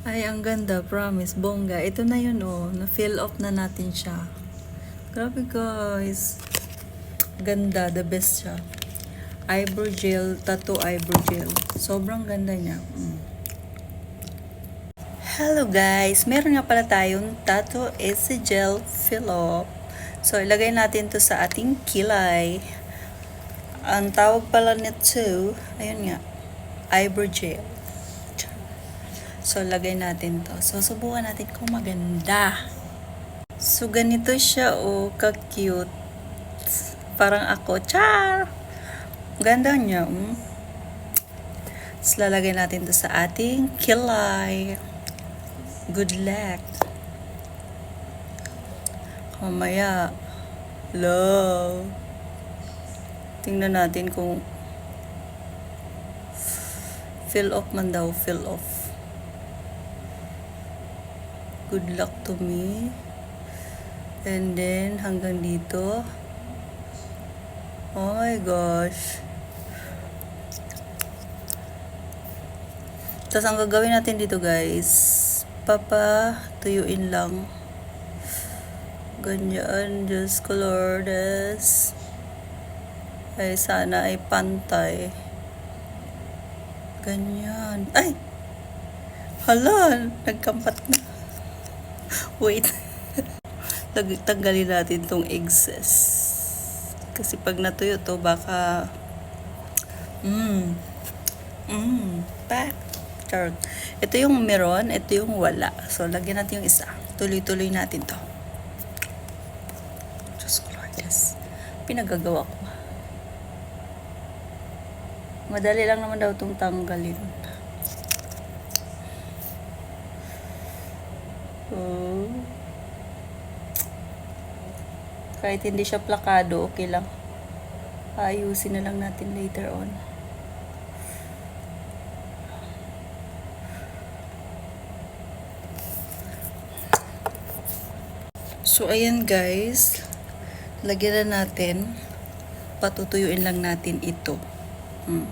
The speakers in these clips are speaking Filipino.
Ay, ang ganda, promise, bongga. Ito na yun, oh. Na-fill off na natin siya. Grabe, guys. Ganda, the best siya. Eyebrow gel, tattoo eyebrow gel. Sobrang ganda niya. Mm. Hello guys! Meron nga pala tayong Tattoo Easy Gel Fill Up. So, ilagay natin to sa ating kilay. Ang tawag pala nito, ayun nga, eyebrow gel. So, lagay natin to. So, subukan natin kung maganda. So, ganito siya, oh, ka-cute. Parang ako, char! Ganda niya, mm. Tapos, lalagay natin to sa ating kilay. Good luck. Mamaya, love. Tingnan natin kung fill off man daw, fill off. Good luck to me. And then, hanggang dito. Oh my gosh. Tapos, ang gagawin natin dito, guys, papa, tuyuin lang. Ganyan, ko, Lourdes. Ay, sana ay pantay. Ganyan. Ay! Hala, nagkampat na. Wait. Tag- Tanggalin natin tong excess. Kasi pag natuyo to, baka... Mmm. Mmm. Pak. Charot. Ito yung meron, ito yung wala. So, lagyan natin yung isa. Tuloy-tuloy natin to. Diyos ko, Lourdes. Pinagagawa ko. Madali lang naman daw itong tanggalin. Kahit hindi siya plakado, okay lang. Ayusin na lang natin later on. So, ayan guys. Lagyan na natin. Patutuyuin lang natin ito. Hmm.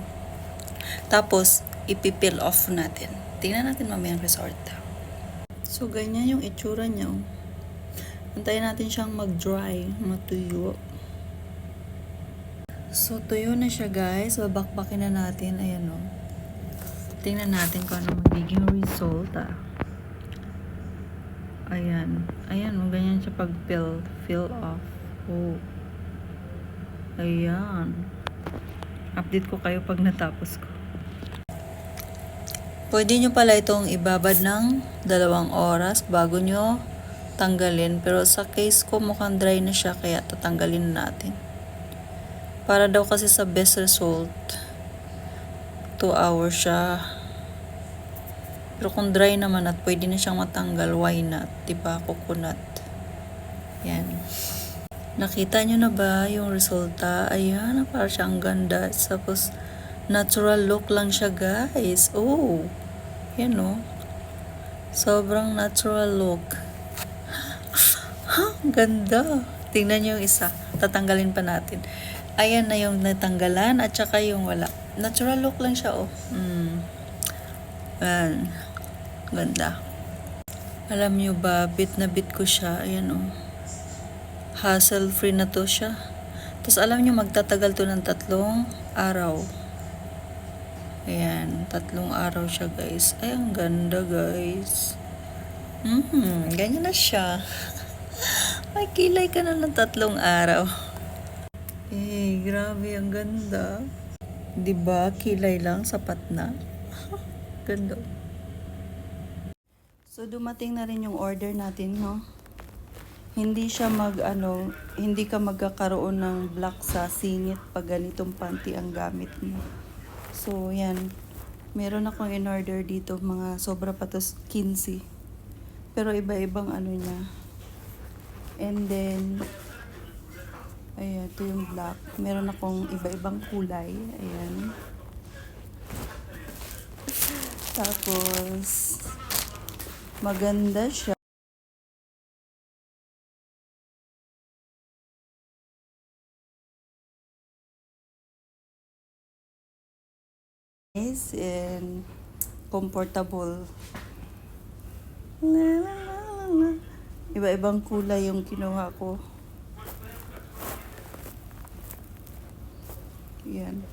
Tapos, ipipil off natin. Tingnan natin mamaya ang result. So, ganyan yung itsura niya. oh. Antayin natin siyang mag-dry, matuyo. So, tuyo na siya guys. Babakbakin na natin. Ayan o. Tingnan natin kung ano magiging result ah. Ayan. Ayan, oh, ganyan siya pag fill, fill off. Oh. Ayan. Update ko kayo pag natapos ko. Pwede nyo pala itong ibabad ng dalawang oras bago nyo tanggalin. Pero sa case ko mukhang dry na siya kaya tatanggalin na natin. Para daw kasi sa best result, 2 hours siya. Pero kung dry naman at pwede na siyang matanggal, why not? Diba? Coconut. Yan. Nakita nyo na ba yung resulta? Ayan, para siyang ganda. Tapos, natural look lang siya, guys. Oh, yan oh. Sobrang natural look. Ang ganda. Tingnan nyo yung isa. Tatanggalin pa natin. Ayan na yung natanggalan at saka yung wala. Natural look lang siya, oh. Mm. Ayan. Ganda. Alam nyo ba, bit na bit ko siya. Ayan, oh hassle-free na to siya. Tapos alam nyo, magtatagal to ng tatlong araw. Ayan, tatlong araw siya guys. Ay, ang ganda guys. Hmm, ganyan na siya. Ay, kilay ka na ng tatlong araw. Eh, grabe, ang ganda. 'Di ba kilay lang, sapat na. ganda. So, dumating na rin yung order natin, no? hindi siya mag ano, hindi ka magkakaroon ng black sa singit pag ganitong panty ang gamit mo. So, yan. Meron akong in-order dito, mga sobra pa to 15. Pero iba-ibang ano niya. And then, ayan, ito yung black. Meron akong iba-ibang kulay. Ayan. Tapos, maganda siya. nice and comfortable. La, la, la, la, la. Iba-ibang kulay yung kinuha ko. Yan.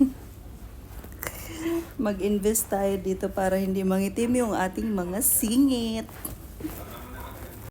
Mag-invest tayo dito para hindi mangitim yung ating mga singit.